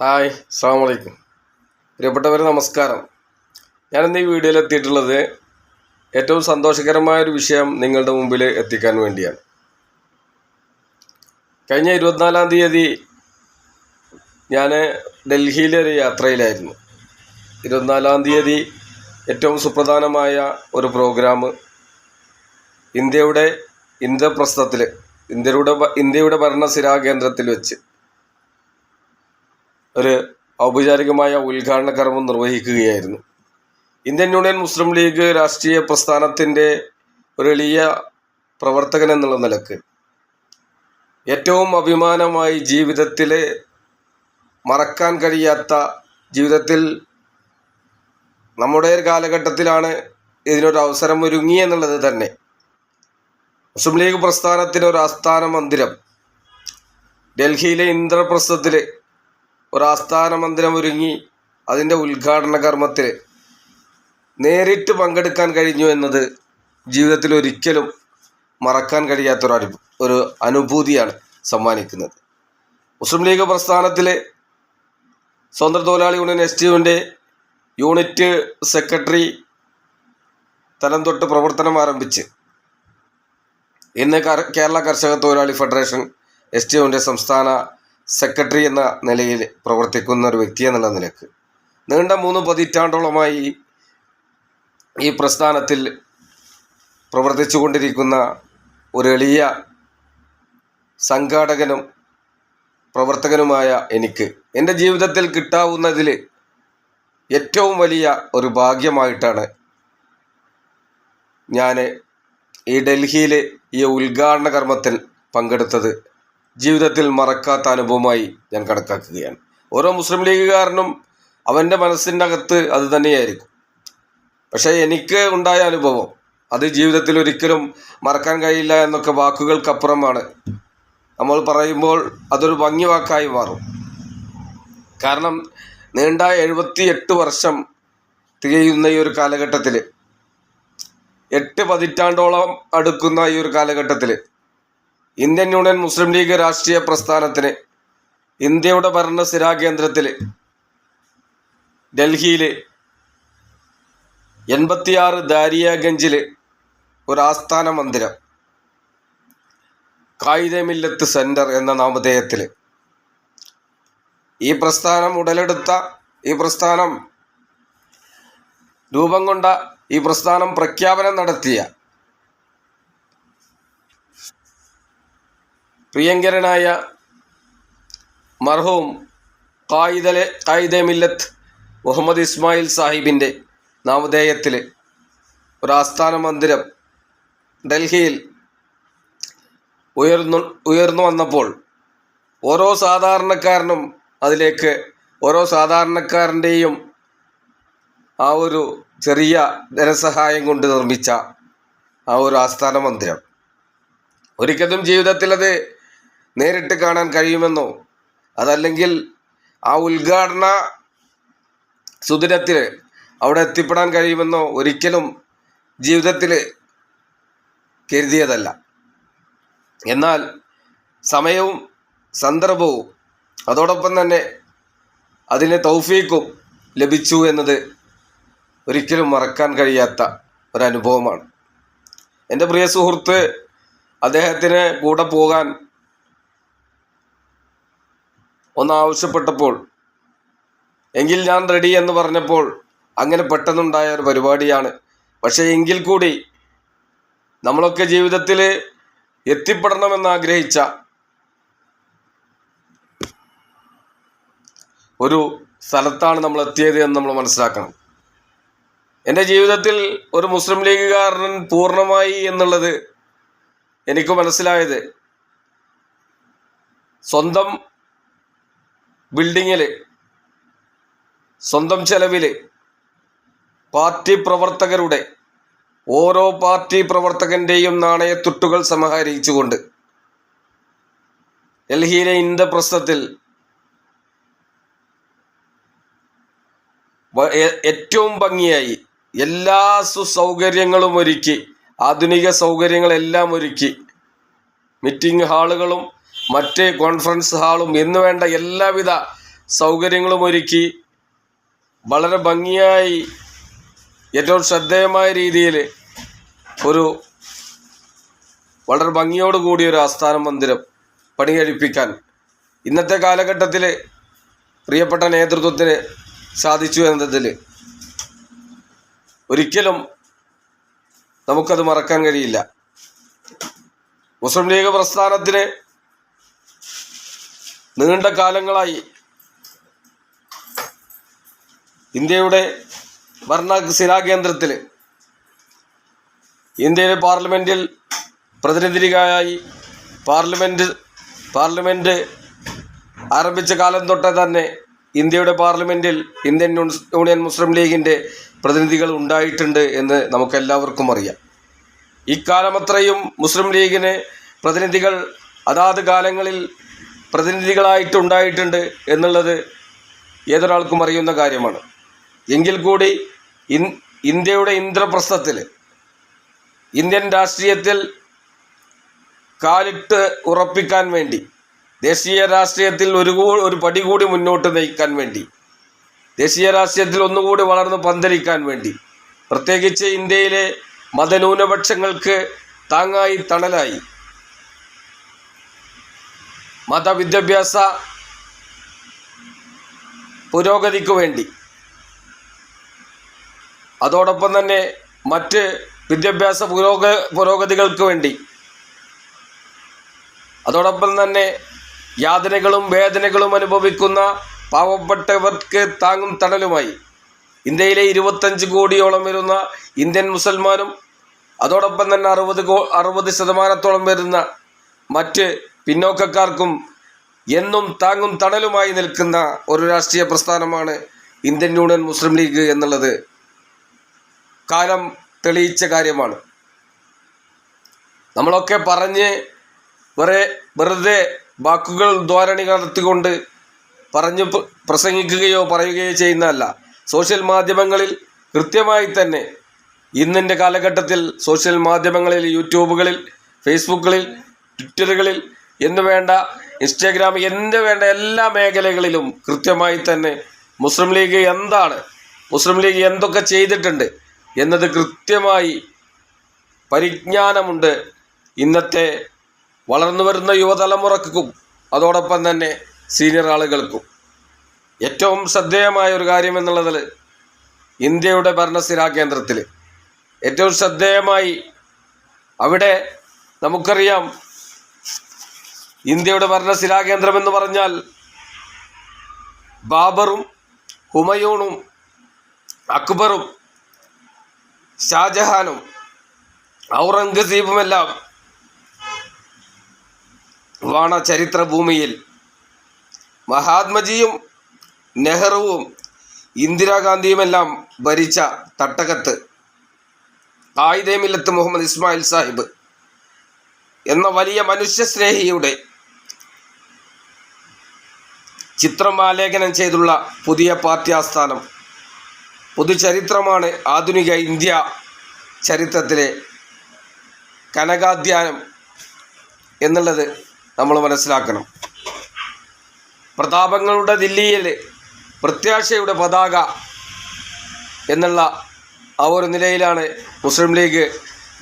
Hi അസ്സാം വലൈക്കും പ്രിയപ്പെട്ടവരെ നമസ്കാരം. ഞാനിന്ന് ഈ വീഡിയോയിൽ എത്തിയിട്ടുള്ളത് ഏറ്റവും സന്തോഷകരമായ ഒരു വിഷയം നിങ്ങളുടെ മുമ്പിൽ എത്തിക്കാൻ വേണ്ടിയാണ്. കഴിഞ്ഞ ഇരുപത്തിനാലാം തീയതി ഞാൻ ഡൽഹിയിലൊരു യാത്രയിലായിരുന്നു. ഇരുപത്തിനാലാം തീയതി ഏറ്റവും സുപ്രധാനമായ ഒരു പ്രോഗ്രാം ഇന്ത്യയുടെ ഇന്ത്യ പ്രസ്ഥത്തിൽ ഇന്ത്യയുടെ ഇന്ത്യയുടെ ഭരണസിരാ കേന്ദ്രത്തിൽ വെച്ച് ഒരു ഔപചാരികമായ ഉദ്ഘാടന കർമ്മം നിർവഹിക്കുകയായിരുന്നു. ഇന്ത്യൻ യൂണിയൻ മുസ്ലിം ലീഗ് രാഷ്ട്രീയ പ്രസ്ഥാനത്തിന്റെ ഒരു എളിയ പ്രവർത്തകൻ എന്നുള്ള നിലയ്ക്ക് ഏറ്റവും അഭിമാനമായി ജീവിതത്തിൽ മറക്കാൻ കഴിയാത്ത ജീവിതത്തിൽ നമ്മുടെ കാലഘട്ടത്തിലാണ് ഇതിനൊരു അവസരം ഒരുങ്ങി എന്നുള്ളത് തന്നെ. മുസ്ലിം ലീഗ് പ്രസ്ഥാനത്തിന് ഒരു ആസ്ഥാന മന്ദിരം ഡൽഹിയിലെ ഇന്ദ്രപ്രസ്ഥത്തിൽ ഒരു ആസ്ഥാന മന്ദിരം ഒരുങ്ങി അതിന്റെ ഉദ്ഘാടന കർമ്മത്തിൽ നേരിട്ട് പങ്കെടുക്കാൻ കഴിഞ്ഞു എന്നത് ജീവിതത്തിൽ ഒരിക്കലും മറക്കാൻ കഴിയാത്തൊരു അനു ഒരു അനുഭൂതിയാണ് സമ്മാനിക്കുന്നത്. മുസ്ലിം ലീഗ് പ്രസ്ഥാനത്തിലെ സ്വതന്ത്ര തൊഴിലാളി യൂണിയൻ എസ് ടി യുവിന്റെ യൂണിറ്റ് സെക്രട്ടറി തലം തൊട്ട് പ്രവർത്തനം ആരംഭിച്ച് ഇന്ന് കേരള കർഷക തൊഴിലാളി ഫെഡറേഷൻ എസ് ടി സംസ്ഥാന സെക്രട്ടറി എന്ന നിലയിൽ പ്രവർത്തിക്കുന്ന ഒരു വ്യക്തി എന്നുള്ള നിലയ്ക്ക്. നീണ്ട മൂന്ന് പതിറ്റാണ്ടോളമായി ഈ പ്രസ്ഥാനത്തിൽ പ്രവർത്തിച്ചു കൊണ്ടിരിക്കുന്ന ഒരു എളിയ സംഘാടകനും പ്രവർത്തകനുമായ എനിക്ക് എന്റെ ജീവിതത്തിൽ കിട്ടാവുന്നതിൽ ഏറ്റവും വലിയ ഒരു ഭാഗ്യമായിട്ടാണ് ഞാൻ ഈ ഡൽഹിയിലെ ഈ ഉദ്ഘാടന കർമ്മത്തിൽ പങ്കെടുത്തത്. ജീവിതത്തിൽ മറക്കാത്ത അനുഭവമായി ഞാൻ കണക്കാക്കുകയാണ്. ഓരോ മുസ്ലിം ലീഗുകാരനും അവന്റെ മനസ്സിന്റെ അകത്ത് അത് തന്നെയായിരിക്കും. പക്ഷേ എനിക്ക് ഉണ്ടായ അനുഭവം അത് ജീവിതത്തിൽ ഒരിക്കലും മറക്കാൻ കഴിയില്ല എന്നൊക്കെ വാക്കുകൾക്കപ്പുറമാണ്. നമ്മൾ പറയുമ്പോൾ അതൊരു ഭംഗി വാക്കായി മാറും. കാരണം നീണ്ട എഴുപത്തി എട്ട് വർഷം തികയുന്ന ഈ ഒരു കാലഘട്ടത്തിൽ എട്ട് പതിറ്റാണ്ടോളം അടുക്കുന്ന ഈ ഒരു കാലഘട്ടത്തിൽ ഇന്ത്യൻ യൂണിയൻ മുസ്ലിം ലീഗ് രാഷ്ട്രീയ പ്രസ്ഥാനത്തിന് ഇന്ത്യയുടെ ഭരണ കേന്ദ്രത്തിൽ ഡൽഹിയിൽ എൺപത്തിയാറ് ദാരിയാഗഞ്ചിൽ ഒരു ആസ്ഥാന മന്ദിരം കായികമില്ലത്ത് സെന്റർ എന്ന നാമധേയത്തിൽ ഈ പ്രസ്ഥാനം ഉടലെടുത്ത ഈ പ്രസ്ഥാനം രൂപം കൊണ്ട ഈ പ്രസ്ഥാനം പ്രഖ്യാപനം നടത്തിയ പ്രിയങ്കരനായ മർഹൂം കായിദലെ കായിദെ മില്ലത്ത് മുഹമ്മദ് ഇസ്മായിൽ സാഹിബിന്റെ നാമധേയത്തിൽ ഒരു ആസ്ഥാന മന്ദിരം ഡൽഹിയിൽ ഉയർന്നു ഉയർന്നു വന്നപ്പോൾ ഓരോ സാധാരണക്കാരനും അതിലേക്ക് ഓരോ സാധാരണക്കാരന്റെയും ആ ഒരു ചെറിയ ധനസഹായം കൊണ്ട് നിർമ്മിച്ച ആ ഒരു ആസ്ഥാന മന്ദിരം. ഒരിക്കലും ജീവിതത്തിൽ അത് നേരിട്ട് കാണാൻ കഴിയുമെന്നോ? അതല്ലെങ്കിൽ ആ ഉദ്ഘാടന സുദിനത്തിൽ അവിടെ എത്തിപ്പെടാൻ കഴിയുമെന്നോ ഒരിക്കലും ജീവിതത്തിൽ കരുതിയതല്ല. എന്നാൽ സമയവും സന്ദർഭവും അതോടൊപ്പം തന്നെ അതിന് തൗഫീക്കും ലഭിച്ചു എന്നത് ഒരിക്കലും മറക്കാൻ കഴിയാത്ത ഒരനുഭവമാണ്. എന്റെ പ്രിയ സുഹൃത്ത് അദ്ദേഹത്തിന് കൂടെ പോകാൻ ഒന്ന് ആവശ്യപ്പെട്ടപ്പോൾ എങ്കിൽ ഞാൻ റെഡി എന്ന് പറഞ്ഞപ്പോൾ അങ്ങനെ പെട്ടെന്നുണ്ടായ ഒരു പരിപാടിയാണ്. പക്ഷേ എങ്കിൽ കൂടി നമ്മളൊക്കെ ജീവിതത്തിൽ എത്തിപ്പെടണമെന്ന് ആഗ്രഹിച്ച ഒരു സ്ഥലത്താണ് നമ്മൾ എത്തിയത് എന്ന് നമ്മൾ മനസ്സിലാക്കണം. എന്റെ ജീവിതത്തിൽ ഒരു മുസ്ലിം ലീഗുകാരൻ പൂർണമായി എന്നുള്ളത് എനിക്ക് മനസ്സിലായത് സ്വന്തം ബിൽഡിങ്ങിൽ സ്വന്തം ചെലവിൽ പാർട്ടി പ്രവർത്തകരുടെ ഓരോ പാർട്ടി പ്രവർത്തകന്റെയും നാണയത്തുട്ടുകൾ സമാഹരിച്ചുകൊണ്ട് ഡൽഹിയിലെ ഇന്ദ്രപ്രസ്ഥത്തിൽ പ്രശ്നത്തിൽ ഏറ്റവും ഭംഗിയായി എല്ലാ സുസൗകര്യങ്ങളും ഒരുക്കി ആധുനിക സൗകര്യങ്ങളെല്ലാം ഒരുക്കി മീറ്റിംഗ് ഹാളുകളും മറ്റ് കോൺഫറൻസ് ഹാളും എന്ന് വേണ്ട എല്ലാവിധ സൗകര്യങ്ങളും ഒരുക്കി വളരെ ഭംഗിയായി ഏറ്റവും ശ്രദ്ധേയമായ രീതിയിൽ ഒരു വളരെ ഭംഗിയോട് കൂടിയ ഒരു ആസ്ഥാന മന്ദിരം പണി കഴിപ്പിക്കാൻ ഇന്നത്തെ കാലഘട്ടത്തിൽ പ്രിയപ്പെട്ട നേതൃത്വത്തിന് സാധിച്ചു എന്നതിൽ ഒരിക്കലും നമുക്കത് മറക്കാൻ കഴിയില്ല. മുസ്ലിം ലീഗ് പ്രസ്ഥാനത്തിന് നീണ്ട കാലങ്ങളായി ഇന്ത്യയുടെ ഭരണ ശിലാകേന്ദ്രത്തിൽ ഇന്ത്യയിലെ പാർലമെന്റിൽ പ്രതിനിധിയായി പാർലമെന്റ് പാർലമെന്റ് ആരംഭിച്ച കാലം തൊട്ടേ തന്നെ ഇന്ത്യയുടെ പാർലമെന്റിൽ ഇന്ത്യൻ യൂണിയൻ മുസ്ലിം ലീഗിന്റെ പ്രതിനിധികൾ ഉണ്ടായിട്ടുണ്ട് എന്ന് നമുക്കെല്ലാവർക്കും അറിയാം. ഇക്കാലമത്രയും മുസ്ലിം ലീഗിന് പ്രതിനിധികൾ അതാത് കാലങ്ങളിൽ പ്രതിനിധികളായിട്ടുണ്ടായിട്ടുണ്ട് എന്നുള്ളത് ഏതൊരാൾക്കും അറിയുന്ന കാര്യമാണ്. എങ്കിൽ കൂടി ഇന്ത്യയുടെ ഇന്ദ്രപ്രസ്ഥത്തിൽ ഇന്ത്യൻ രാഷ്ട്രീയത്തിൽ കാലിട്ട് ഉറപ്പിക്കാൻ വേണ്ടി ദേശീയ രാഷ്ട്രീയത്തിൽ ഒരു ഒരു പടി കൂടി മുന്നോട്ട് നയിക്കാൻ വേണ്ടി ദേശീയ രാഷ്ട്രീയത്തിൽ ഒന്നുകൂടി വളർന്ന് പന്തലിക്കാൻ വേണ്ടി പ്രത്യേകിച്ച് ഇന്ത്യയിലെ മതന്യൂനപക്ഷങ്ങൾക്ക് താങ്ങായി തണലായി മതവിദ്യാഭ്യാസ പുരോഗതിക്ക് വേണ്ടി. അതോടൊപ്പം തന്നെ മറ്റ് വിദ്യാഭ്യാസ പുരോഗ പുരോഗതികൾക്ക് വേണ്ടി. അതോടൊപ്പം തന്നെ യാതനകളും വേദനകളും അനുഭവിക്കുന്ന പാവപ്പെട്ടവർക്ക് താങ്ങും തണലുമായി. ഇന്ത്യയിലെ ഇരുപത്തഞ്ച് കോടിയോളം വരുന്ന ഇന്ത്യൻ മുസൽമാനും അതോടൊപ്പം തന്നെ അറുപത് കോ അറുപത് ശതമാനത്തോളം വരുന്ന മറ്റ് പിന്നോക്കക്കാർക്കും എന്നും താങ്ങും തണലുമായി നിൽക്കുന്ന ഒരു രാഷ്ട്രീയ പ്രസ്ഥാനമാണ് ഇന്ത്യൻ യൂണിയൻ മുസ്ലിം ലീഗ് എന്നുള്ളത് കാലം തെളിയിച്ച കാര്യമാണ്. നമ്മളൊക്കെ പറഞ്ഞ് വെറെ വെറുതെ വാക്കുകൾ ധോരണി നടത്തിക്കൊണ്ട് പറഞ്ഞു പ്രസംഗിക്കുകയോ പറയുകയോ ചെയ്യുന്നതല്ല. സോഷ്യൽ മാധ്യമങ്ങളിൽ കൃത്യമായി തന്നെ ഇന്നിന്റെ കാലഘട്ടത്തിൽ സോഷ്യൽ മാധ്യമങ്ങളിൽ യൂട്യൂബുകളിൽ ഫേസ്ബുക്കുകളിൽ ട്വിറ്ററുകളിൽ എന്ന് വേണ്ട? ഇൻസ്റ്റാഗ്രാം എന്ത് വേണ്ട? എല്ലാ മേഖലകളിലും കൃത്യമായി തന്നെ മുസ്ലിം ലീഗ് എന്താണ്? മുസ്ലിം ലീഗ് എന്തൊക്കെ ചെയ്തിട്ടുണ്ട്? എന്നത് കൃത്യമായി പരിജ്ഞാനമുണ്ട്. ഇന്നത്തെ വളർന്നു വരുന്ന യുവതലമുറക്കും അതോടൊപ്പം തന്നെ സീനിയർ ആളുകൾക്കും. ഏറ്റവും ശ്രദ്ധേയമായ ഒരു കാര്യം എന്നുള്ളതിൽ ഇന്ത്യയുടെ ഭരണസ്ഥിരാ കേന്ദ്രത്തിൽ ഏറ്റവും ശ്രദ്ധേയമായി അവിടെ നമുക്കറിയാം ഇന്ത്യയുടെ ഭരണ കേന്ദ്രം എന്ന് പറഞ്ഞാൽ ബാബറും ഹുമയൂണും അക്ബറും ഷാജഹാനും ഔറംഗസീബുമെല്ലാം വാണ ചരിത്രഭൂമിയിൽ മഹാത്മജിയും നെഹ്റുവും ഇന്ദിരാഗാന്ധിയുമെല്ലാം ഭരിച്ച തട്ടകത്ത് ആയിദേമില്ലത്ത് മുഹമ്മദ് ഇസ്മായിൽ സാഹിബ് എന്ന വലിയ മനുഷ്യസ്നേഹിയുടെ ചിത്രം ആലേഖനം ചെയ്തുള്ള പുതിയ പാർട്ടി ആസ്ഥാനം പൊതുചരിത്രമാണ് ആധുനിക ഇന്ത്യ ചരിത്രത്തിലെ കനകാധ്യാനം എന്നുള്ളത് നമ്മൾ മനസ്സിലാക്കണം. പ്രതാപങ്ങളുടെ ദില്ലിയിൽ പ്രത്യാശയുടെ പതാക എന്നുള്ള ആ ഒരു നിലയിലാണ് മുസ്ലിം ലീഗ്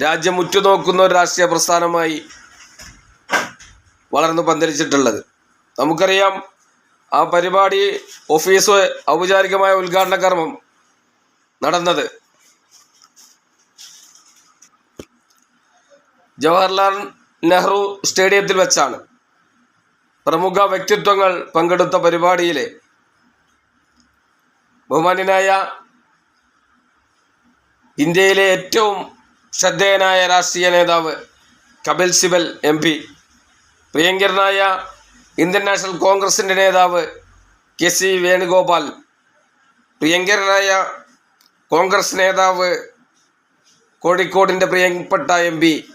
രാജ്യം ഉറ്റുനോക്കുന്ന ഒരു രാഷ്ട്രീയ പ്രസ്ഥാനമായി വളർന്നു പന്തലിച്ചിട്ടുള്ളത്. നമുക്കറിയാം ആ പരിപാടി ഓഫീസ് ഔപചാരികമായ ഉദ്ഘാടന കർമ്മം നടന്നത്. ജവഹർലാൽ നെഹ്റു സ്റ്റേഡിയത്തിൽ വെച്ചാണ് പ്രമുഖ വ്യക്തിത്വങ്ങൾ പങ്കെടുത്ത പരിപാടിയിലെ ബഹുമാന്യനായ ഇന്ത്യയിലെ ഏറ്റവും ശ്രദ്ധേയനായ രാഷ്ട്രീയ നേതാവ് കപിൽ സിബൽ എം പി പ്രിയങ്കരനായ ഇന്ത്യൻ നാഷണൽ കോൺഗ്രസിന്റെ നേതാവ് കെ സി വേണുഗോപാൽ പ്രിയങ്കരനായ കോൺഗ്രസ് നേതാവ് കോഴിക്കോടിന്റെ പ്രിയപ്പെട്ട എം പി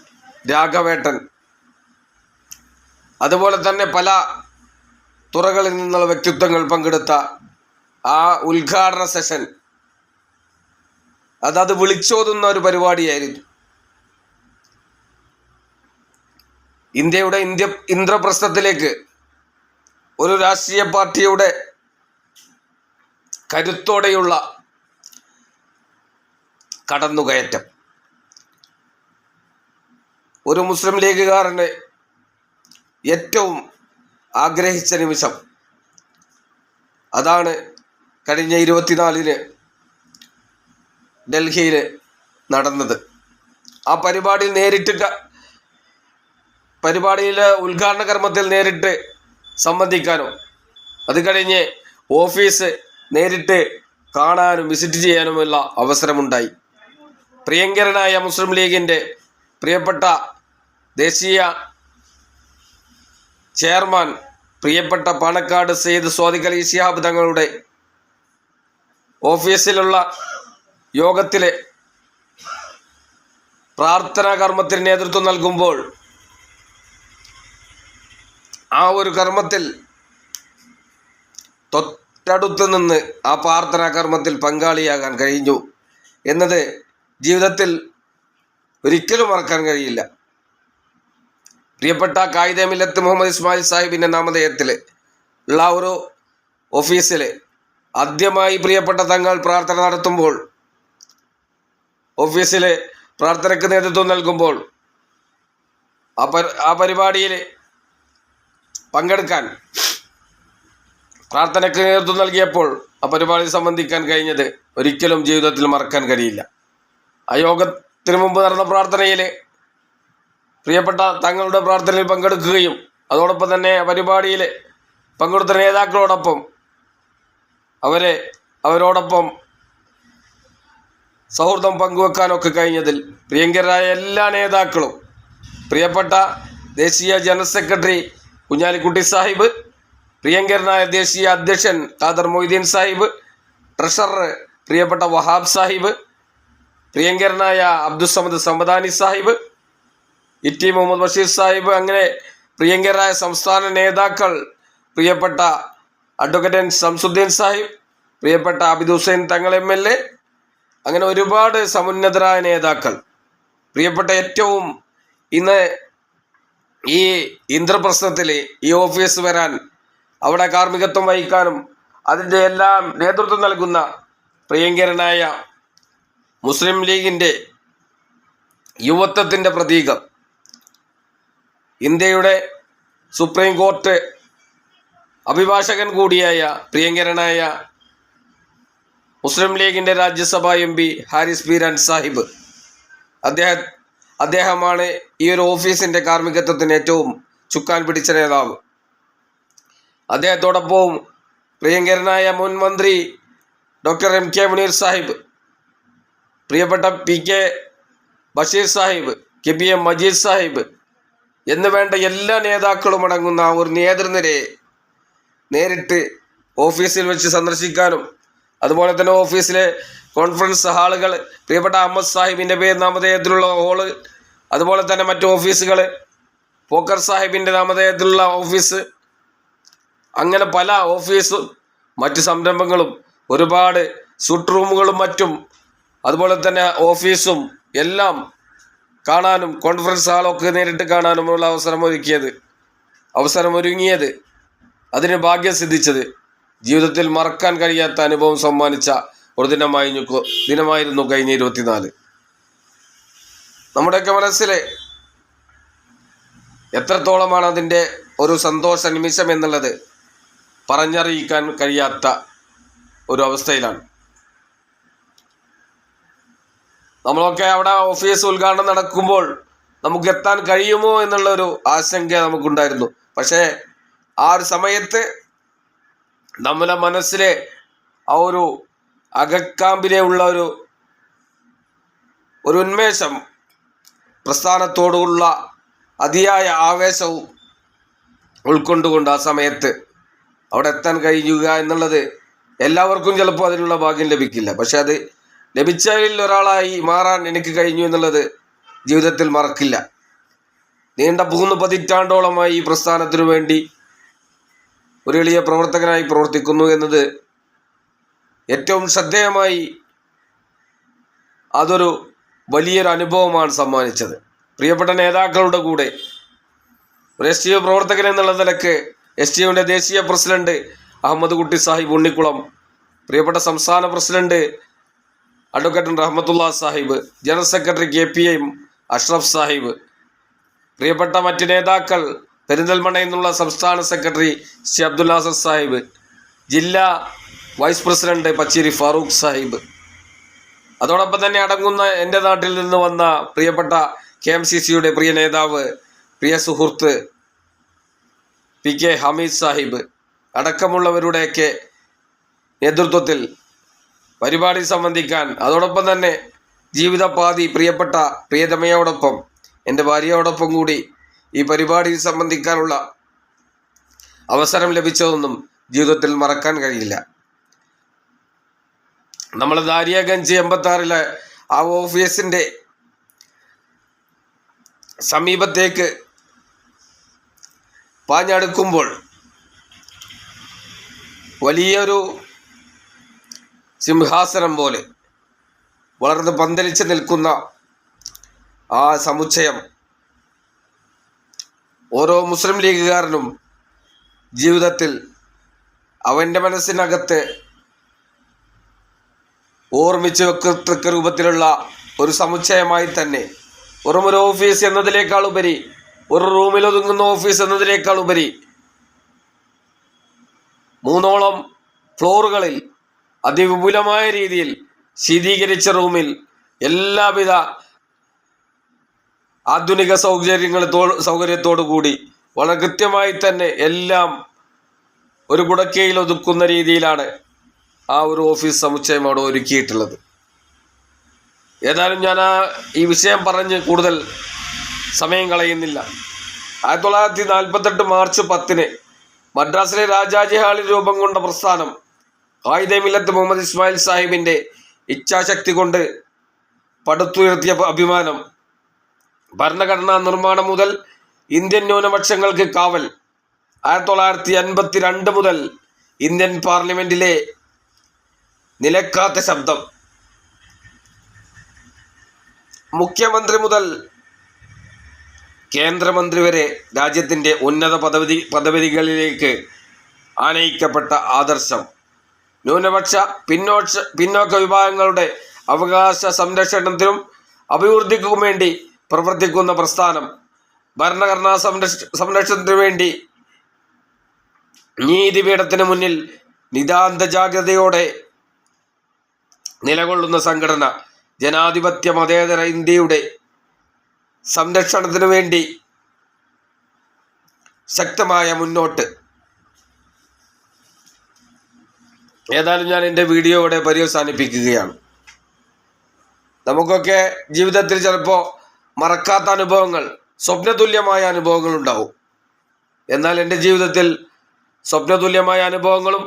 രാഘവേട്ടൻ. അതുപോലെ തന്നെ പല തുറകളിൽ നിന്നുള്ള വ്യക്തിത്വങ്ങൾ പങ്കെടുത്ത ആ ഉദ്ഘാടന സെഷൻ അതത് വിളിച്ചോതുന്ന ഒരു പരിപാടിയായിരുന്നു. ഇന്ത്യയുടെ ഇന്ത്യ ഇന്ദ്രപ്രസ്ഥത്തിലേക്ക് ഒരു രാഷ്ട്രീയ പാർട്ടിയുടെ കരുത്തോടെയുള്ള കടന്നുകയറ്റം. ഒരു മുസ്ലിം ലീഗുകാരന് ഏറ്റവും ആഗ്രഹിച്ച നിമിഷം അതാണ് കഴിഞ്ഞ ഇരുപത്തിനാലിന് ഡൽഹിയിൽ നടന്നത്. ആ പരിപാടിയിൽ നേരിട്ട് പരിപാടിയിൽ ഉദ്ഘാടന കർമ്മത്തിൽ നേരിട്ട് സംബന്ധിക്കാനും അത് കഴിഞ്ഞ് ഓഫീസ് നേരിട്ട് കാണാനും വിസിറ്റ് ചെയ്യാനുമുള്ള അവസരമുണ്ടായി. പ്രിയങ്കരനായ മുസ്ലിം ലീഗിന്റെ പ്രിയപ്പെട്ട ദേശീയ ചെയർമാൻ പ്രിയപ്പെട്ട പാണക്കാട് സെയ്ദ് സ്വാദിഖ് അലി തങ്ങളുടെ ഓഫീസിലുള്ള യോഗത്തിലെ പ്രാർത്ഥനാ കർമ്മത്തിന് നേതൃത്വം നൽകുമ്പോൾ ആ ഒരു കർമ്മത്തിൽ തൊട്ടടുത്ത് നിന്ന് ആ പ്രാർത്ഥനാ കർമ്മത്തിൽ പങ്കാളിയാകാൻ കഴിഞ്ഞു എന്നത് ജീവിതത്തിൽ ഒരിക്കലും മറക്കാൻ കഴിയില്ല. പ്രിയപ്പെട്ട കായിക മില്ലത്ത് മുഹമ്മദ് ഇസ്മായിൽ സാഹിബിന്റെ നാമധേയത്തിൽ ഉള്ള ഒരു ഓഫീസിൽ ആദ്യമായി പ്രിയപ്പെട്ട തങ്ങൾ പ്രാർത്ഥന നടത്തുമ്പോൾ ഓഫീസിലെ പ്രാർത്ഥനയ്ക്ക് നേതൃത്വം നൽകുമ്പോൾ ആ പരിപാടിയിൽ പങ്കെടുക്കാൻ. പ്രാർത്ഥനയ്ക്ക് നേതൃത്വം നൽകിയപ്പോൾ ആ പരിപാടി സംബന്ധിക്കാൻ കഴിഞ്ഞത് ഒരിക്കലും ജീവിതത്തിൽ മറക്കാൻ കഴിയില്ല. ആ യോഗത്തിന് മുമ്പ് നടന്ന പ്രാർത്ഥനയിൽ പ്രിയപ്പെട്ട തങ്ങളുടെ പ്രാർത്ഥനയിൽ പങ്കെടുക്കുകയും അതോടൊപ്പം തന്നെ പരിപാടിയിൽ പങ്കെടുത്ത നേതാക്കളോടൊപ്പം അവരെ അവരോടൊപ്പം സൗഹൃദം പങ്കുവെക്കാനൊക്കെ കഴിഞ്ഞതിൽ പ്രിയങ്കരായ എല്ലാ നേതാക്കളും പ്രിയപ്പെട്ട ദേശീയ ജനറൽ സെക്രട്ടറി കുഞ്ഞാലിക്കുട്ടി സാഹിബ് പ്രിയങ്കരനായ ദേശീയ അധ്യക്ഷൻ ഖാദർ മൊയ്തീൻ സാഹിബ് ട്രഷറർ പ്രിയപ്പെട്ട വഹാബ് സാഹിബ് പ്രിയങ്കരനായ അബ്ദുസമദ് സമദാനി സാഹിബ് ഇറ്റി മുഹമ്മദ് ബഷീർ സാഹിബ് അങ്ങനെ പ്രിയങ്കരായ സംസ്ഥാന നേതാക്കൾ പ്രിയപ്പെട്ട അഡ്വക്കേറ്റ് എൻ സംസുദ്ദീൻ സാഹിബ് പ്രിയപ്പെട്ട Abid Hussain Thangal M L A അങ്ങനെ ഒരുപാട് സമുന്നതരായ നേതാക്കൾ. പ്രിയപ്പെട്ട ഏറ്റവും ഇന്ന് ഈ ഇന്ദ്രപ്രസ്ഥത്തിൽ ഈ ഓഫീസ് വരാൻ അവിടെ കാർമ്മികത്വം വഹിക്കാനും അതിന്റെ എല്ലാം നേതൃത്വം നൽകുന്ന പ്രിയങ്കരനായ മുസ്ലിം ലീഗിന്റെ യുവത്വത്തിന്റെ പ്രതീകം. ഇന്ത്യയുടെ സുപ്രീം കോർട്ട് അഭിഭാഷകൻ കൂടിയായ പ്രിയങ്കരനായ മുസ്ലിം ലീഗിന്റെ രാജ്യസഭാ എം പി ഹാരിസ് ബീരാൻ സാഹിബ് അദ്ദേഹം അദ്ദേഹമാണ് ഈ ഒരു ഓഫീസിന്റെ കാർമ്മികത്വത്തിന് ഏറ്റവും ചുക്കാൻ പിടിച്ച നേതാവ്. അദ്ദേഹത്തോടൊപ്പം പ്രിയങ്കരനായ മുൻ മന്ത്രി doctor M K Muneer Sahib പ്രിയപ്പെട്ട P K Basheer Sahib K P M Majeed Sahib എന്ന് വേണ്ട എല്ലാ നേതാക്കളും അടങ്ങുന്ന ഒരു നേതൃനിരയെ നേരിട്ട് ഓഫീസിൽ വെച്ച് സന്ദർശിക്കാനും അതുപോലെ തന്നെ ഓഫീസിലെ കോൺഫറൻസ് ഹാളുകൾ പ്രിയപ്പെട്ട അഹമ്മദ് സാഹിബിന്റെ പേര് നാമധേയത്തിലുള്ള ഹോൾ അതുപോലെ തന്നെ മറ്റു ഓഫീസുകൾ പോക്കർ സാഹിബിന്റെ നാമധേയത്തിലുള്ള ഓഫീസ്. അങ്ങനെ പല ഓഫീസും മറ്റ് സംരംഭങ്ങളും ഒരുപാട് സൂട്ട് റൂമുകളും മറ്റും അതുപോലെ തന്നെ ഓഫീസും എല്ലാം കാണാനും കോൺഫറൻസ് ഹാളൊക്കെ നേരിട്ട് കാണാനുമുള്ള അവസരം ഒരുക്കിയത് അവസരം ഒരുങ്ങിയത് അതിന് ഭാഗ്യം സിദ്ധിച്ചത് ജീവിതത്തിൽ മറക്കാൻ കഴിയാത്ത അനുഭവം സമ്മാനിച്ച ഒരു ദിനമായി ദിനമായിരുന്നു കഴിഞ്ഞ ഇരുപത്തിനാല്. നമ്മുടെയൊക്കെ മനസ്സിൽ എത്രത്തോളമാണ് അതിന്റെ ഒരു സന്തോഷ നിമിഷം എന്നുള്ളത് പറഞ്ഞറിയിക്കാൻ കഴിയാത്ത ഒരു അവസ്ഥയിലാണ്. നമ്മളൊക്കെ അവിടെ ഓഫീസ് ഉദ്ഘാടനം നടക്കുമ്പോൾ നമുക്ക് എത്താൻ കഴിയുമോ എന്നുള്ളൊരു ആശങ്ക നമുക്കുണ്ടായിരുന്നു. പക്ഷേ ആ ഒരു സമയത്ത് നമ്മുടെ മനസ്സിലെ ആ ഒരു അകക്കാമ്പിലെ ഉള്ള ഒരു ഒരു ഉന്മേഷം പ്രസ്ഥാനത്തോടുള്ള അതിയായ ആവേശവും ഉൾക്കൊണ്ടുകൊണ്ട് ആ സമയത്ത് അവിടെ എത്താൻ കഴിയുക എന്നുള്ളത് എല്ലാവർക്കും ചിലപ്പോൾ അതിനുള്ള ഭാഗ്യം ലഭിക്കില്ല. പക്ഷെ അത് ലഭിച്ചതിൽ ഒരാളായി മാറാൻ എനിക്ക് കഴിഞ്ഞു എന്നുള്ളത് ജീവിതത്തിൽ മറക്കില്ല. നീണ്ട മൂന്ന് പതിറ്റാണ്ടോളമായി ഈ പ്രസ്ഥാനത്തിനു വേണ്ടി ഒരു എളിയ പ്രവർത്തകനായി പ്രവർത്തിക്കുന്നു എന്നത് ഏറ്റവും ശ്രദ്ധേയമായി അതൊരു വലിയൊരു അനുഭവമാണ് സമ്മാനിച്ചത്. പ്രിയപ്പെട്ട നേതാക്കളുടെ കൂടെ. ഒരു എസ് ടി യു പ്രവർത്തകൻ എന്നുള്ള നിലയ്ക്ക് എസ് ടി യുവിന്റെ ദേശീയ പ്രസിഡന്റ് അഹമ്മദ് കുട്ടി സാഹിബ് ഉണ്ണിക്കുളം പ്രിയപ്പെട്ട സംസ്ഥാന president advocate Rahmathulla Sahib general secretary K P M Ashraf Sahib പ്രിയപ്പെട്ട മറ്റ് നേതാക്കൾ പെരിന്തൽമണ്ണയിൽ നിന്നുള്ള സംസ്ഥാന സെക്രട്ടറി സി അബ്ദുൽ നാസർ സാഹിബ് ജില്ലാ വൈസ് പ്രസിഡന്റ് പച്ചേരി ഫാറൂഖ് സാഹിബ് അതോടൊപ്പം തന്നെ അടങ്ങുന്ന എന്റെ നാട്ടിൽ നിന്ന് വന്ന പ്രിയപ്പെട്ട കെ എം സി സിയുടെ പ്രിയ നേതാവ് പ്രിയ സുഹൃത്ത് പി കെ ഹമീദ് സാഹിബ് അടക്കമുള്ളവരുടെയൊക്കെ നേതൃത്വത്തിൽ പരിപാടി സംബന്ധിക്കാൻ അതോടൊപ്പം തന്നെ ജീവിതപാതി പ്രിയപ്പെട്ട പ്രിയതമയോടൊപ്പം എന്റെ ഭാര്യയോടൊപ്പം കൂടി ഈ പരിപാടി സംബന്ധിക്കാനുള്ള അവസരം ലഭിച്ചതൊന്നും ജീവിതത്തിൽ മറക്കാൻ കഴിയില്ല. നമ്മൾ ദാരിയഗഞ്ച് എൺപത്തി ആറിലെ ആ ഓഫീസിന്റെ സമീപത്തേക്ക് പാഞ്ഞടുക്കുമ്പോൾ വലിയൊരു സിംഹാസനം പോലെ വളർന്ന് പന്തലിച്ച് നിൽക്കുന്ന ആ സമുച്ചയം ഓരോ മുസ്ലിം ലീഗുകാരനും ജീവിതത്തിൽ അവന്റെ മനസ്സിനകത്ത് ഓർമ്മിച്ച് വെക്കത്തക്ക രൂപത്തിലുള്ള ഒരു സമുച്ചയമായി തന്നെ. വെറും ഒരു ഓഫീസ് എന്നതിനേക്കാൾ ഉപരി ഒരു റൂമിൽ ഒതുങ്ങുന്ന ഓഫീസ് എന്നതിനേക്കാൾ ഉപരി മൂന്നോളം ഫ്ലോറുകളിൽ അതിവിപുലമായ രീതിയിൽ ശീതീകരിച്ച റൂമിൽ എല്ലാവിധ ആധുനിക സൗകര്യങ്ങൾ സൗകര്യത്തോടു കൂടി വളരെ കൃത്യമായി തന്നെ എല്ലാം ഒരു കുടക്കയിൽ ഒതുക്കുന്ന രീതിയിലാണ് ആ ഒരു ഓഫീസ് സമുച്ചയം അവിടെ ഒരുക്കിയിട്ടുള്ളത്. ഏതായാലും ഞാൻ ആ ഈ വിഷയം പറഞ്ഞ് കൂടുതൽ സമയം കളയുന്നില്ല. ആയിരത്തി തൊള്ളായിരത്തി നാൽപ്പത്തെട്ട് മാർച്ച് പത്തിന് മദ്രാസിലെ രാജാജി ഹാളിൽ രൂപം കൊണ്ട പ്രസ്ഥാനം ഖായിദെ മില്ലത്ത് മുഹമ്മദ് ഇസ്മായിൽ സാഹിബിന്റെ ഇച്ഛാശക്തി കൊണ്ട് പടുത്തുയർത്തിയ അഭിമാനം. ഭരണഘടനാ നിർമ്മാണം മുതൽ ഇന്ത്യൻ ന്യൂനപക്ഷങ്ങൾക്ക് കാവൽ. ആയിരത്തി തൊള്ളായിരത്തി അൻപത്തി രണ്ട് മുതൽ ഇന്ത്യൻ പാർലമെന്റിലെ നിലക്കാത്ത ശബ്ദം. മുഖ്യമന്ത്രി മുതൽ കേന്ദ്രമന്ത്രി വരെ രാജ്യത്തിന്റെ ഉന്നത പദവി പദവികളിലേക്ക് ആനയിക്കപ്പെട്ട ആദർശം. ന്യൂനപക്ഷ പിന്നോക്ഷ പിന്നോക്ക വിഭാഗങ്ങളുടെ അവകാശ സംരക്ഷണത്തിനും അഭിവൃദ്ധിക്കും വേണ്ടി പ്രവർത്തിക്കുന്ന പ്രസ്ഥാനം. ഭരണഘടനാ സംരക്ഷ സംരക്ഷണത്തിനു വേണ്ടി നീതിപീഠത്തിന് മുന്നിൽ നിതാന്ത ജാഗ്രതയോടെ നിലകൊള്ളുന്ന സംഘടന ജനാധിപത്യ മതേതര ഇന്ത്യയുടെ സംരക്ഷണത്തിനു വേണ്ടി ശക്തമായ മുന്നോട്ട്. ഏതായാലും ഞാൻ എന്റെ വീഡിയോ ഇവിടെ പര്യവസാനിപ്പിക്കുകയാണ്. നമുക്കൊക്കെ ജീവിതത്തിൽ ചിലപ്പോൾ മറക്കാത്ത അനുഭവങ്ങൾ സ്വപ്നതുല്യമായ അനുഭവങ്ങൾ ഉണ്ടാവും. എന്നാൽ എന്റെ ജീവിതത്തിൽ സ്വപ്നതുല്യമായ അനുഭവങ്ങളും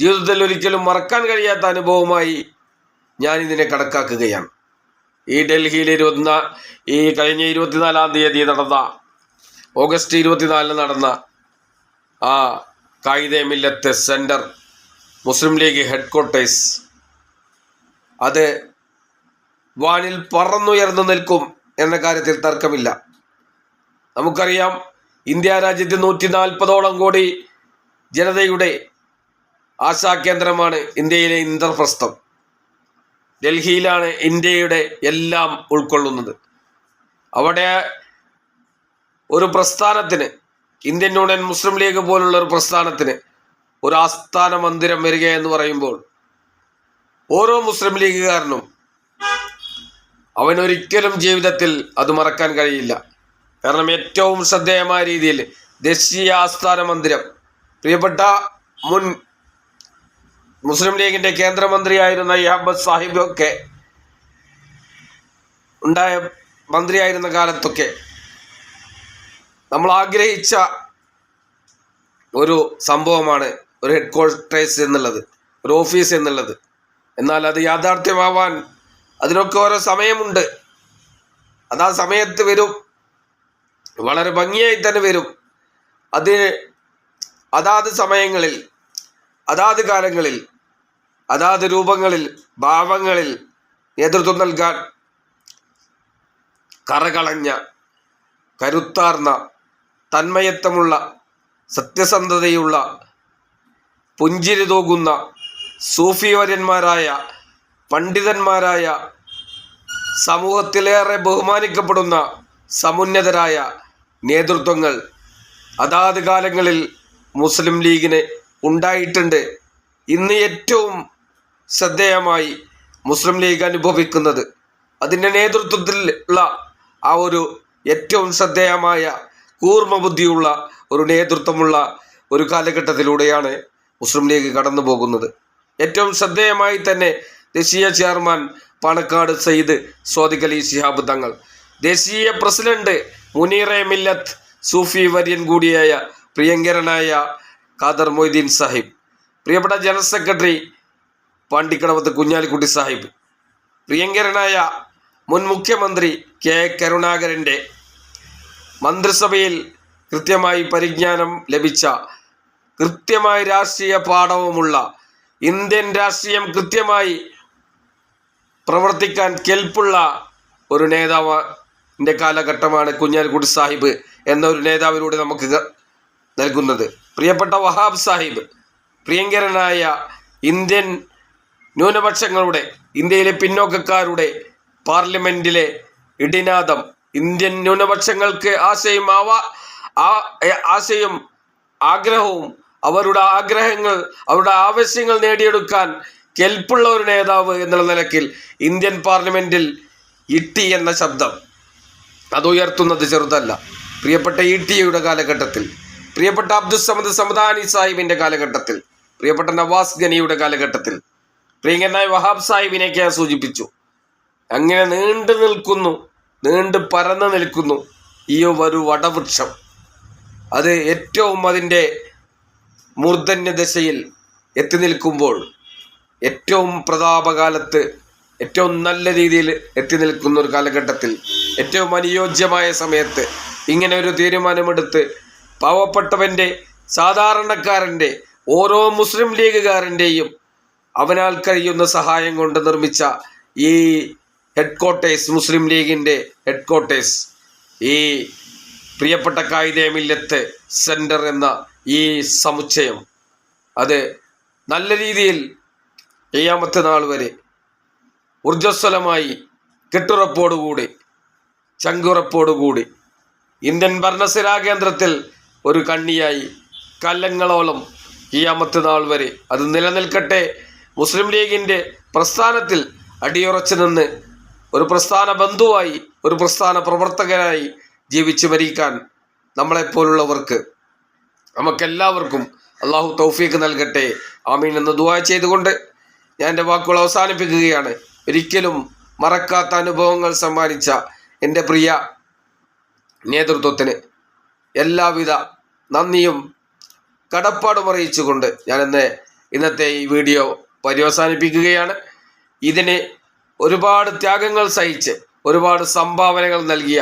ജീവിതത്തിൽ ഒരിക്കലും മറക്കാൻ കഴിയാത്ത അനുഭവമായി ഞാൻ ഇതിനെ കണക്കാക്കുകയാണ്. ഈ ഡൽഹിയിൽ ഇരുപത്തിനാ ഈ കഴിഞ്ഞ ഇരുപത്തിനാലാം തീയതി നടന്ന ഓഗസ്റ്റ് ഇരുപത്തിനാലിന് നടന്ന ആ Quaid Millath centre Muslim League headquarters അത് വാനിൽ പറന്നുയർന്നു നിൽക്കും എന്ന കാര്യത്തിൽ തർക്കമില്ല. നമുക്കറിയാം ഇന്ത്യ രാജ്യത്ത് നൂറ്റി നാൽപ്പതോളം കോടി ജനതയുടെ ആശാ കേന്ദ്രമാണ് ഇന്ത്യയിലെ ഇന്ദ്രപ്രസ്ഥം ഡൽഹിയിലാണ് ഇന്ത്യയുടെ എല്ലാം ഉൾക്കൊള്ളുന്നത്. അവിടെ ഒരു പ്രസ്ഥാനത്തിന് ഇന്ത്യൻ യൂണിയൻ മുസ്ലിം ലീഗ് പോലുള്ള ഒരു പ്രസ്ഥാനത്തിന് ഒരു ആസ്ഥാന മന്ദിരം വരിക എന്ന് പറയുമ്പോൾ ഓരോ മുസ്ലിം ലീഗുകാരനും അവനൊരിക്കലും ജീവിതത്തിൽ അത് മറക്കാൻ കഴിയില്ല. കാരണം ഏറ്റവും ശ്രദ്ധേയമായ രീതിയിൽ ദേശീയ ആസ്ഥാന മന്ദിരം പ്രിയപ്പെട്ട മുൻ മുസ്ലിം ലീഗിന്റെ കേന്ദ്രമന്ത്രിയായിരുന്ന ഇഹബദ് സാഹിബൊക്കെ ഉണ്ടായ മന്ത്രിയായിരുന്ന കാലത്തൊക്കെ നമ്മൾ ആഗ്രഹിച്ച ഒരു സംഭവമാണ് ഒരു ഹെഡ് ക്വാർട്ടേഴ്സ് എന്നുള്ളത് ഒരു ഓഫീസ് എന്നുള്ളത്. എന്നാൽ അത് യാഥാർത്ഥ്യമാവാൻ അതിനൊക്കെ ഓരോ സമയമുണ്ട്. അത് ആ സമയത്ത് വരും. വളരെ ഭംഗിയായി തന്നെ വരും. അത് അതാത് സമയങ്ങളിൽ അതാത് കാലങ്ങളിൽ അതാത് രൂപങ്ങളിൽ ഭാവങ്ങളിൽ നേതൃത്വം നൽകാൻ കറകളഞ്ഞ കരുത്താർന്ന തന്മയത്വമുള്ള സത്യസന്ധതയുള്ള പുഞ്ചിരി തോകുന്ന സൂഫിവര്യന്മാരായ പണ്ഡിതന്മാരായ സമൂഹത്തിലേറെ ബഹുമാനിക്കപ്പെടുന്ന സമുന്നതരായ നേതൃത്വങ്ങൾ അതാത് കാലങ്ങളിൽ മുസ്ലിം ലീഗിന് ഉണ്ടായിട്ടുണ്ട്. ഇന്ന് ഏറ്റവും ശ്രദ്ധേയമായി മുസ്ലിം ലീഗ് അനുഭവിക്കുന്നത് അതിന്റെ നേതൃത്വത്തിൽ ഉള്ള ആ ഒരു ഏറ്റവും ശ്രദ്ധേയമായ കൂർമ്മ ബുദ്ധിയുള്ള ഒരു നേതൃത്വമുള്ള ഒരു കാലഘട്ടത്തിലൂടെയാണ് മുസ്ലിം ലീഗ് കടന്നു പോകുന്നത്. ഏറ്റവും ശ്രദ്ധേയമായി തന്നെ ദേശീയ ചെയർമാൻ പാണക്കാട് സയ്യിദ് സ്വാദിഖ് അലി ശിഹാബ് തങ്ങൾ ദേശീയ പ്രസിഡന്റ് മുനീറെ മില്ലത്ത് സൂഫി വര്യൻ കൂടിയായ പ്രിയങ്കരനായ ഖാദർ മൊയ്തീൻ സാഹിബ് പ്രിയപ്പെട്ട ജനറൽ സെക്രട്ടറി പാണ്ടിക്കടവത്ത് കുഞ്ഞാലിക്കുട്ടി സാഹിബ് പ്രിയങ്കരനായ മുൻ മുഖ്യമന്ത്രി കെ കരുണാകരന്റെ മന്ത്രിസഭയിൽ കൃത്യമായി പരിജ്ഞാനം ലഭിച്ച കൃത്യമായ രാഷ്ട്രീയ പാഠവുമുള്ള ഇന്ത്യൻ രാഷ്ട്രീയം കൃത്യമായി പ്രവർത്തിക്കാൻ കെൽപ്പുള്ള ഒരു നേതാവിന്റെ കാലഘട്ടമാണ് കുഞ്ഞാലിക്കുട്ടി സാഹിബ് എന്ന ഒരു നേതാവിലൂടെ നമുക്ക് നൽകുന്നത്. പ്രിയപ്പെട്ട വഹാബ് സാഹിബ് പ്രിയങ്കരനായ ഇന്ത്യൻ ന്യൂനപക്ഷങ്ങളുടെ ഇന്ത്യയിലെ പിന്നോക്കക്കാരുടെ പാർലമെന്റിലെ ഇടിനാദം. ഇന്ത്യൻ ന്യൂനപക്ഷങ്ങൾക്ക് ആശയം ആവാ ആശയം ആഗ്രഹവും അവരുടെ ആഗ്രഹങ്ങൾ അവരുടെ ആവശ്യങ്ങൾ നേടിയെടുക്കാൻ കെൽപ്പുള്ള ഒരു നേതാവ് എന്നുള്ള നിലക്കിൽ ഇന്ത്യൻ പാർലമെന്റിൽ ഇട്ടി എന്ന ശബ്ദം അത് ഉയർത്തുന്നത് ചെറുതല്ല. പ്രിയപ്പെട്ട ഇ ടിയുടെ കാലഘട്ടത്തിൽ പ്രിയപ്പെട്ട അബ്ദുസമദ് സമദാനി സാഹിബിന്റെ കാലഘട്ടത്തിൽ പ്രിയപ്പെട്ട നവാസ് ഗനിയുടെ കാലഘട്ടത്തിൽ പ്രിയങ്കരനായ വഹാബ് സാഹിബിനെയൊക്കെ സൂചിപ്പിച്ചു. അങ്ങനെ നീണ്ടു നിൽക്കുന്നു നീണ്ടു പരന്നു നിൽക്കുന്നു ഈ ഒരു വടവൃക്ഷം. അത് ഏറ്റവും അതിന്റെ മൂർധന്യ ദശയിൽ എത്തി നിൽക്കുമ്പോൾ ഏറ്റവും പ്രതാപകാലത്ത് ഏറ്റവും നല്ല രീതിയിൽ എത്തി നിൽക്കുന്ന ഒരു കാലഘട്ടത്തിൽ ഏറ്റവും അനുയോജ്യമായ സമയത്ത് ഇങ്ങനെ ഒരു തീരുമാനമെടുത്ത് പാവപ്പെട്ടവന്റെ സാധാരണക്കാരന്റെ ഓരോ മുസ്ലിം ലീഗുകാരന്റെയും അവനാൽ കഴിയുന്ന സഹായം കൊണ്ട് നിർമ്മിച്ച ഈ ഹെഡ് ക്വാർട്ടേഴ്സ് മുസ്ലിം ലീഗിന്റെ ഹെഡ് ക്വാർട്ടേഴ്സ് ഈ പ്രിയപ്പെട്ട കായികമില്ലത്ത് സെന്റർ എന്ന ഈ സമുച്ചയം അത് നല്ല രീതിയിൽ ഏഴാമത്തെ നാൾ വരെ ഊർജസ്വലമായി കെട്ടുറപ്പോടുകൂടി ചങ്കുറപ്പോടുകൂടി ഇന്ത്യൻ ഭരണസിരാ കേന്ദ്രത്തിൽ ഒരു കണ്ണിയായി കല്ലങ്ങളോളം ഈയാമത്തെ നാൾ വരെ അത് നിലനിൽക്കട്ടെ. മുസ്ലിം ലീഗിന്റെ പ്രസ്ഥാനത്തിൽ അടിയുറച്ചു നിന്ന് ഒരു പ്രസ്ഥാന ബന്ധുവായി ഒരു പ്രസ്ഥാന പ്രവർത്തകനായി ജീവിച്ചു മരിക്കാൻ നമ്മളെപ്പോലുള്ളവർക്ക് നമുക്കെല്ലാവർക്കും അള്ളാഹു തൗഫീഖ് നൽകട്ടെ. ആമീൻ എന്ന് ദുവാ ചെയ്തുകൊണ്ട് ഞാൻ എന്റെ വാക്കുകൾ അവസാനിപ്പിക്കുകയാണ്. ഒരിക്കലും മറക്കാത്ത അനുഭവങ്ങൾ സമ്മാനിച്ച എന്റെ പ്രിയ നേതൃത്വത്തിന് എല്ലാവിധ നന്ദിയും കടപ്പാടും അറിയിച്ചുകൊണ്ട് ഞാനിന്ന് ഇന്ന് ഇന്നത്തെ ഈ വീഡിയോ പര്യവസാനിപ്പിക്കുകയാണ്. ഇതിന് ഒരുപാട് ത്യാഗങ്ങൾ സഹിച്ച് ഒരുപാട് സംഭാവനകൾ നൽകിയ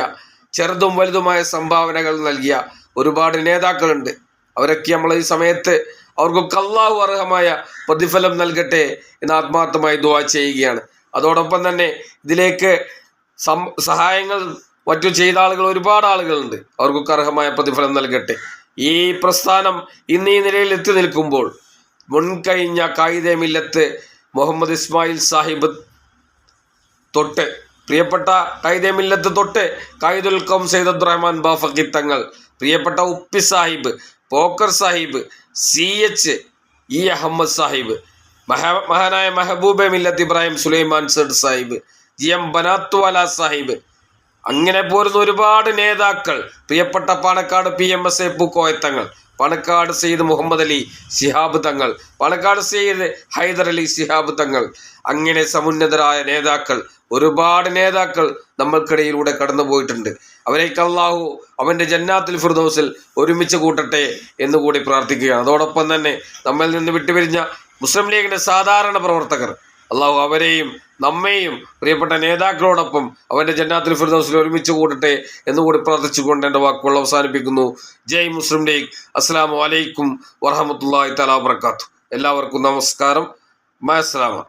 ചെറുതും വലുതുമായ സംഭാവനകൾ നൽകിയ ഒരുപാട് നേതാക്കളുണ്ട്. അവരൊക്കെ നമ്മൾ ഈ സമയത്ത് അവർക്കൊക്കെ അള്ളാഹു അർഹമായ പ്രതിഫലം നൽകട്ടെ എന്ന് ആത്മാർത്ഥമായി ദുവാ ചെയ്യുകയാണ്. അതോടൊപ്പം തന്നെ ഇതിലേക്ക് സഹായങ്ങൾ മറ്റു ചെയ്ത ആളുകൾ ഒരുപാട് ആളുകളുണ്ട്. അവർക്കൊക്കെ അർഹമായ പ്രതിഫലം നൽകട്ടെ. ഈ പ്രസ്ഥാനം ഇന്ന് ഈ നിലയിൽ എത്തി നിൽക്കുമ്പോൾ മുൻകഴിഞ്ഞ കായിതമില്ലത്ത് മുഹമ്മദ് ഇസ്മായിൽ സാഹിബ് തൊട്ട് പ്രിയപ്പെട്ട കായിതമില്ലത്ത് തൊട്ട് കായിദുൽ കം സെയ്ദ് റഹ്മാൻ ബാഫക്കി തങ്ങൾ പ്രിയപ്പെട്ട Uppi Sahib Pocker Sahib C H E Ahmed Sahib മഹ മഹാനായ മെഹബൂബെ മില്ലത്ത് ഇബ്രാഹിം സുലൈമാൻ സഡ് സാഹിബ് ജി എം ബനാത്വാല സാഹിബ് അങ്ങനെ പോരുന്ന ഒരുപാട് നേതാക്കൾ. പ്രിയപ്പെട്ട Panakkad P M S A Pookoya Thangal. Panakkad Syed Muhammad Ali Shihab Thangal. Panakkad Syed Hyder Ali Shihab തങ്ങൾ. അങ്ങനെ സമുന്നതരായ നേതാക്കൾ ഒരുപാട് നേതാക്കൾ നമ്മൾക്കിടയിലൂടെ കടന്നു പോയിട്ടുണ്ട്. അവരേക്ക് അള്ളാഹു അവന്റെ ജന്നാത്തുൽ ഫിർദൗസിൽ ഒരുമിച്ച് കൂട്ടട്ടെ എന്ന് കൂടി പ്രാർത്ഥിക്കുകയാണ്. അതോടൊപ്പം തന്നെ നമ്മിൽ നിന്ന് വിട്ടുപിരിഞ്ഞ മുസ്ലിം ലീഗിന്റെ സാധാരണ പ്രവർത്തകർ അള്ളാഹു അവരെയും നമ്മെയും പ്രിയപ്പെട്ട നേതാക്കളോടൊപ്പം അവന്റെ ജന്നാത്തിൽ ഫിർദൗസിൽ ഒരുമിച്ച് കൂടട്ടെ എന്നുകൂടി പ്രാർത്ഥിച്ചുകൊണ്ട് എന്റെ വാക്കുകൾ അവസാനിപ്പിക്കുന്നു. ജയ് മുസ്ലിം ലീഗ്. അസ്സാം വലൈക്കും വറഹമത്തല്ലാഹി തലാ വർക്കാത്തു എല്ലാവർക്കും നമസ്കാരം. മസ്സലാമ